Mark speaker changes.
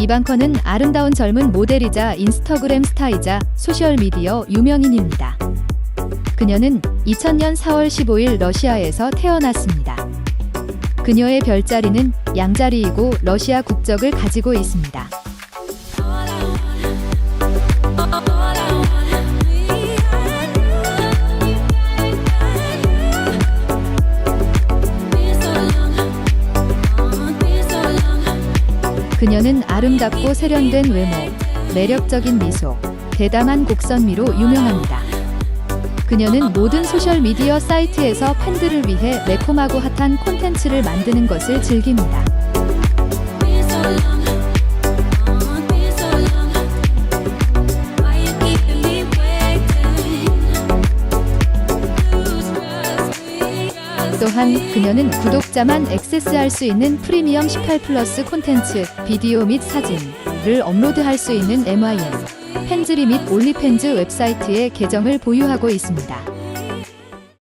Speaker 1: 이방커는 아름다운 젊은 모델이자 인스타그램 스타이자 소셜미디어 유명인입니다. 그녀는 2000년 4월 15일 러시아에서 태어났습니다. 그녀의 별자리는 양자리이고 러시아 국적을 가지고 있습니다. 그녀는 아름답고 세련된 외모, 매력적인 미소, 대담한 곡선미로 유명합니다. 그녀는 모든 소셜미디어 사이트에서 팬들을 위해 매콤하고 핫한 콘텐츠를 만드는 것을 즐깁니다. 또한 그녀는 구독자만 액세스할 수 있는 프리미엄 18 플러스 콘텐츠, 비디오 및 사진을 업로드할 수 있는 MYN, 팬즈리 및 올리팬즈 웹사이트의 계정을 보유하고 있습니다.